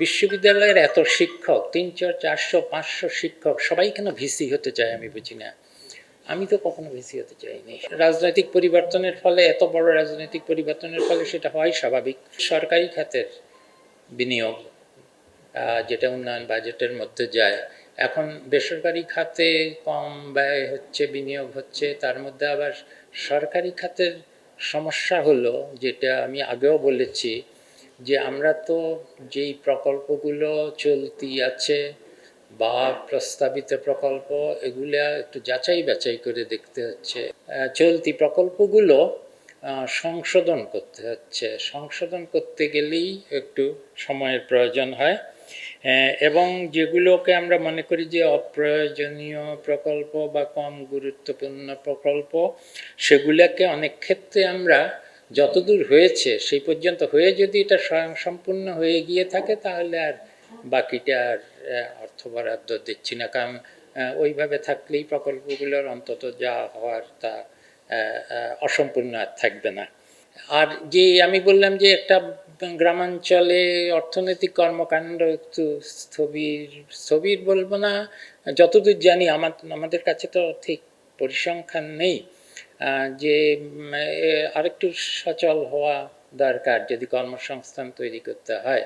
বিশ্ববিদ্যালয়ের এত শিক্ষক তিনশো চারশো, পাঁচশো শিক্ষক, সবাই কেন ভিসি হতে চায় আমি বুঝি না। আমি তো কখনো ভিসি হতে চাইনি। রাজনৈতিক পরিবর্তনের ফলে, এত বড় রাজনৈতিক পরিবর্তনের ফলে সেটা হয় স্বাভাবিক। সরকারি খাতের বিনিয়োগ যেটা উন্নয়ন বাজেটের মধ্যে যায়। এখন বেসরকারি খাতে কম ব্যয় হচ্ছে, বিনিয়োগ হচ্ছে, তার মধ্যে আবার সরকারি খাতের সমস্যা হলো, যেটা আমি আগেও বলেছি যে আমরা তো যেই প্রকল্পগুলো চলতি আছে বা প্রস্তাবিত প্রকল্প, এগুলা একটু যাচাই বাছাই করে দেখতে হচ্ছে। চলতি প্রকল্পগুলো সংশোধন করতে হচ্ছে। সংশোধন করতে গেলেই একটু সময়ের প্রয়োজন হয়। এবং যেগুলোকে আমরা মনে করি যে অপ্রয়োজনীয় প্রকল্প বা কম গুরুত্বপূর্ণ প্রকল্প, সেগুলোকে অনেক ক্ষেত্রে আমরা যতদূর হয়েছে, সেই পর্যন্ত হয়ে যদি এটা স্বয়ং সম্পূর্ণ হয়ে গিয়ে থাকে, তাহলে আর বাকিটা আর অর্থ বরাদ্দ দিচ্ছি না। কারণ ওইভাবে থাকলেই প্রকল্পগুলোর অন্তত যা হওয়ার তা অসম্পূর্ণ আর থাকবে না। আর যে আমি বললাম যে একটা গ্রামাঞ্চলে অর্থনৈতিক কর্মকাণ্ড একটু স্থবির স্থবির বলব না, যতদূর জানি আমার, আমাদের কাছে তো ঠিক পরিসংখ্যান নেই। যে আরেকটু সচল হওয়া দরকার যদি কর্মসংস্থান তৈরি করতে হয়।